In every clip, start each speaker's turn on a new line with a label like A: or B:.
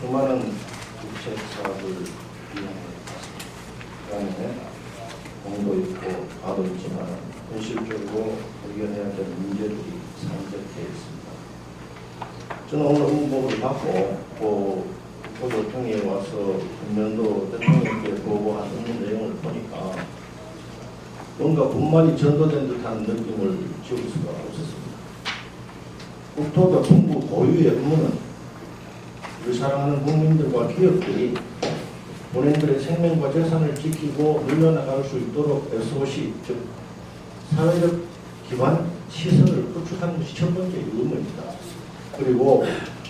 A: 수많은 국책 사업을 이행해 왔습니다. 그다음에 공도 있고 과도 있지만 현실적으로 해결해야 될 문제들이 산적해 있습니다. 저는 오늘 업무보고를 받고 그 보도통에 와서 금년도 대통령께 업무 내용을 보니까 뭔가 분말이 전도된 듯한 느낌을 지울 수가 없었습니다. 국토교통부 고유의 업무는 우리 사랑하는 국민들과 기업들이 본인들의 생명과 재산을 지키고 늘려나갈 수 있도록 SOC, 즉 사회적 기반 시설을 구축하는 것이 첫 번째 의무입니다. 그리고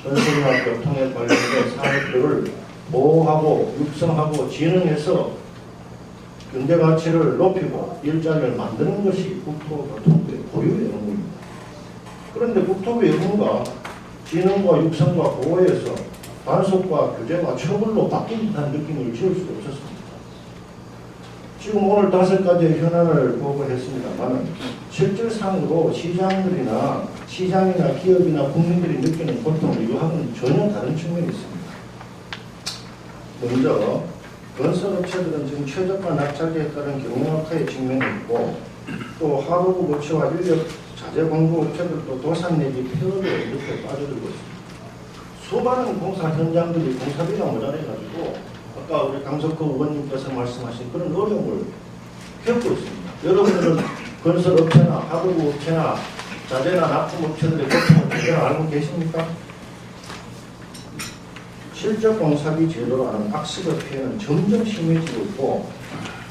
A: 건설과 교통에 관련된 사업들을 보호하고 육성하고 진흥해서 경제 가치를 높이고 일자리를 만드는 것이 국토교통부의 고유의 업무입니다. 그런데 국토부의 업무가 진흥과 육성과 보호에서 단속과 규제와 처벌로 바뀐 듯한 느낌을 지울 수가 없었습니다. 지금 오늘 다섯 가지의 현안을 보고했습니다만 실질상으로 시장들이나 시장이나 기업이나 국민들이 느끼는 고통을 이거하고는 전혀 다른 측면이 있습니다. 먼저 건설업체들은 지금 최저가 낙찰에 따른 경영악화에 직면해 있고 또 하도부 고치와 인력 자재 공급 업체들도 도산 내지 폐업에 이렇게 빠져들고 있습니다. 수많은 공사 현장들이 공사비가 모자라가지고 아까 우리 강석호 의원님께서 말씀하신 그런 어려움을 겪고 있습니다. 여러분들은 건설업체나 하도부 업체나 자재나 납품업체들의 고통을 제대로 알고 계십니까? 실적 공사비 제도라는 악습의 피해는 점점 심해지고 있고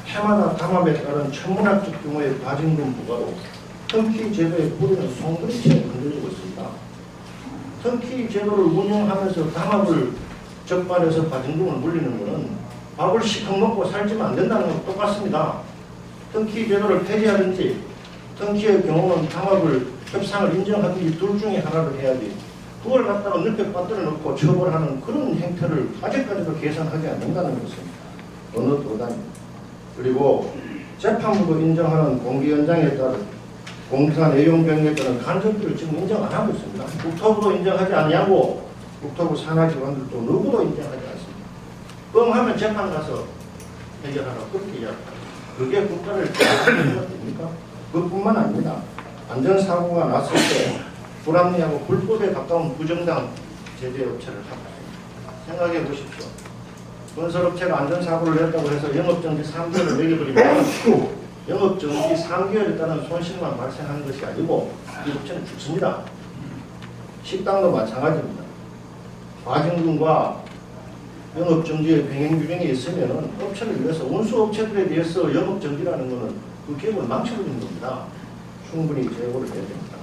A: 해마다 담합에 따른 천문학적 규모의 과징금 부과로 터키 제도의 뿌리는 송두리처럼 흔들리고 있습니다. 터키 제도를 운영하면서 담합을 적발해서 과징금을 물리는 것은 밥을 시커 먹고 살지만 안 된다는 것 똑같습니다. 터키 제도를 폐지하든지 터키의 경우는 담합을 협상을 인정하든지 둘 중에 하나를 해야지 그걸 갖다가 넓게 빠뜨려 놓고 처벌하는 그런 행태를 아직까지도 개선하지 않는다는 것입니다. 어느 도단입니다. 그리고 재판부도 인정하는 공개 연장에 따른 공사 내용 변경에 따른 간접비를 지금 인정 안 하고 있습니다. 국토부도 인정하지 않냐고 국토부 산하 기관들도 누구도 인정하지 않습니다. 뻥 하면 재판 가서 해결하라 그렇게 이야기합니다. 그게 국가를 됩니까? 그뿐만 아닙니다. 안전사고가 났을 때 불합리하고 불법에 가까운 부정당 제재업체를 하고. 생각해 보십시오. 건설업체가 안전사고를 냈다고 해서 영업정지 3개월을 매겨버리면 영업정지 3개월에 따른 손실만 발생하는 것이 아니고 이 업체는 죽습니다. 식당도 마찬가지입니다. 과징금과 영업정지의 병행규정이 있으면 업체를 위해서 운수업체들에 대해서 영업정지라는 것은 그 기업을 망쳐버리는 겁니다. 충분히 제고를 해야 됩니다.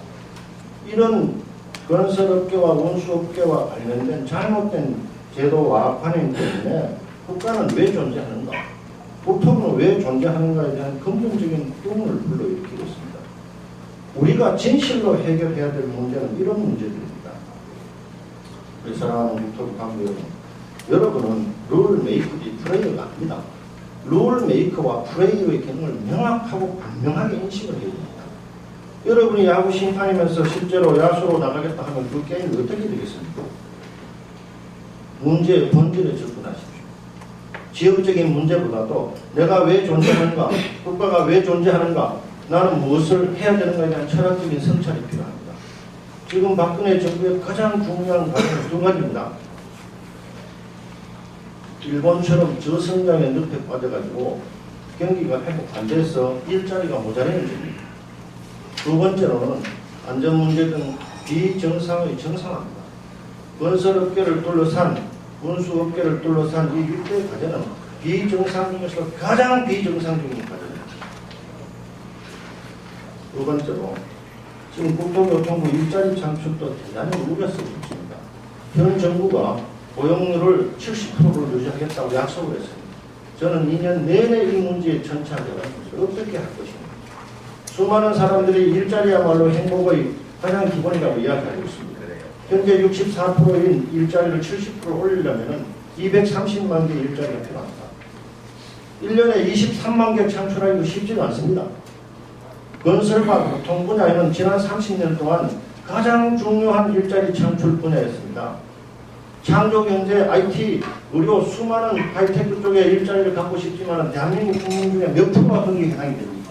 A: 이런 건설업계와 운수업계와 관련된 잘못된 제도와 관행 때문에 국가는 왜 존재하는가? 국토부는 왜 존재하는가에 대한 근본적인 의문을 불러일으키고 있습니다. 우리가 진실로 해결해야 될 문제는 이런 문제들입니다. 우리 사랑하는 국토부 간부 여러분, 여러분은 룰 메이커 디 플레이어가 아닙니다. 룰 메이커와 플레이어의 개념을 명확하고 분명하게 인식을 해야 됩니다. 여러분이 야구 심판이면서 실제로 야수로 나가겠다 하면 그 게임이 어떻게 되겠습니까? 문제의 본질에 접근하십시오. 지역적인 문제보다도 내가 왜 존재하는가, 국가가 왜 존재하는가, 나는 무엇을 해야 되는가에 대한 철학적인 성찰이 필요합니다. 지금 박근혜 정부의 가장 중요한 과제는 두 가지입니다. 일본처럼 저성장에 늪에 빠져가지고 경기가 회복 안 돼서 일자리가 모자라는 점입니다. 두 번째로는 안전 문제 등 비정상의 정상화입니다. 건설업계를 둘러싼 운수업계를 둘러싼 이 6대 과제는 비정상 중에서 가장 비정상적인 과제입니다. 두 번째로 지금 국토교통부 일자리 창출도 대단히 우려스럽고 있습니다. 현 정부가 고용률을 70%를 유지하겠다고 약속을 했습니다. 저는 2년 내내 이 문제에 천착해가지고 어떻게 할 것인가. 수많은 사람들이 일자리야말로 행복의 가장 기본이라고 이야기하고 있습니다. 현재 64%인 일자리를 70% 올리려면 230만 개 일자리가 필요합니다. 1년에 23만 개 창출하기가 쉽지가 않습니다. 건설과 교통 분야에는 지난 30년 동안 가장 중요한 일자리 창출 분야였습니다. 창조경제, IT, 의료 수많은 하이테크 쪽에 일자리를 갖고 싶지만 대한민국 국민 중에 몇 프로가 거기에 해당이 됩니다.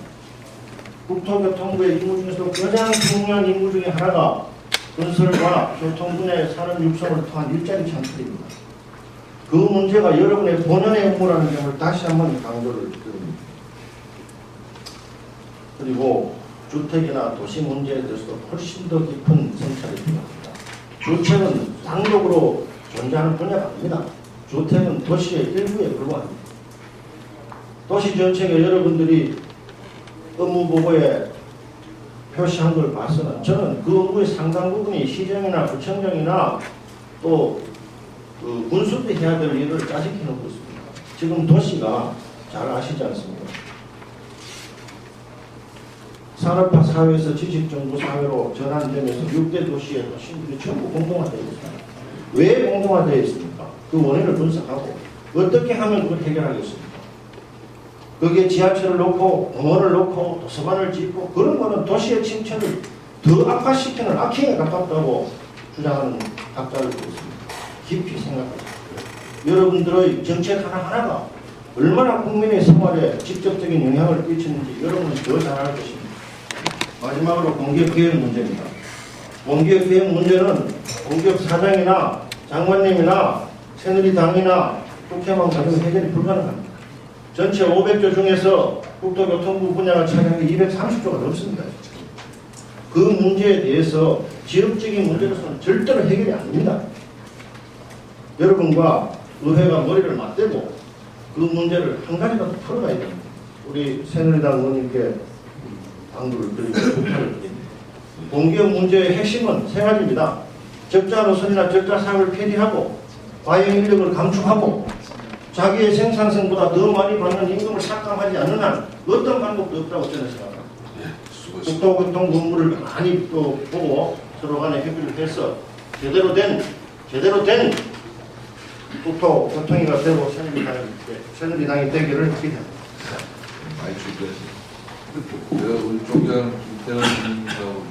A: 국토교통부의 임무 중에서도 가장 중요한 임무 중에 하나가 건설과 교통 분야의 산업 육성을 통한 일자리 창출입니다. 그 문제가 여러분의 본연의 업무라는 점을 다시 한번 강조를 드립니다. 그리고 주택이나 도시 문제에 대해서도 훨씬 더 깊은 성찰이 필요합니다. 주택은 단독으로 존재하는 분야가 아닙니다. 주택은 도시의 일부에 불과합니다. 도시 정책에 여러분들이 업무 보고에 표시한 걸 봐서는 저는 그 업무의 상당 부분이 시정이나 구청장이나 또 그 군수도 해야 될 일을 짜집해 놓고 있습니다. 지금 도시가 잘 아시지 않습니까? 산업화 사회에서 지식정보 사회로 전환되면서 6대 도시의 도시들이 전부 공동화되어 있습니다. 왜 공동화되어 있습니까? 그 원인을 분석하고 어떻게 하면 그걸 해결하겠습니까? 거기에 지하철을 놓고 공원을 놓고 도서관을 짓고 그런 거는 도시의 침체를 더 악화시키는 악행에 가깝다고 주장하는 보고 있습니다. 깊이 생각하십시오. 여러분들의 정책 하나하나가 얼마나 국민의 생활에 직접적인 영향을 끼치는지 여러분은 더 잘 알 것입니다. 마지막으로 공기업개혁 문제입니다. 공기업개혁 문제는 공기업 사장이나 장관님이나 새누리당이나 국회만 가지고 해결이 불가능합니다. 전체 500조 중에서 국토교통부 분야가 차지하는 게 230조가 넘습니다. 그 문제에 대해서 지역적인 문제로서는 절대로 해결이 안 됩니다. 여러분과 의회가 머리를 맞대고 그 문제를 한 가지라도 풀어가야 됩니다. 우리 새누리당 의원님께 당부를 드리고 부탁을 드립니다. 공기업 문제의 핵심은 세 가지입니다. 적자 노선이나 적자 사업을 폐지하고 과잉 인력을 감축하고 자기의 생산성보다 더 많이 받는 임금을 삭감하지 않는 한 어떤 방법도 없다고 저는 생각합니다.
B: 수고하셨습니다.
A: 국토교통 본부를 많이 또 보고 서로 간에 협의를 해서 제대로 된 제대로 된 국토 교통위가 되고 새누리당이, 새누리당이 되기를 기대합니다.
B: 많이. 우리 님하고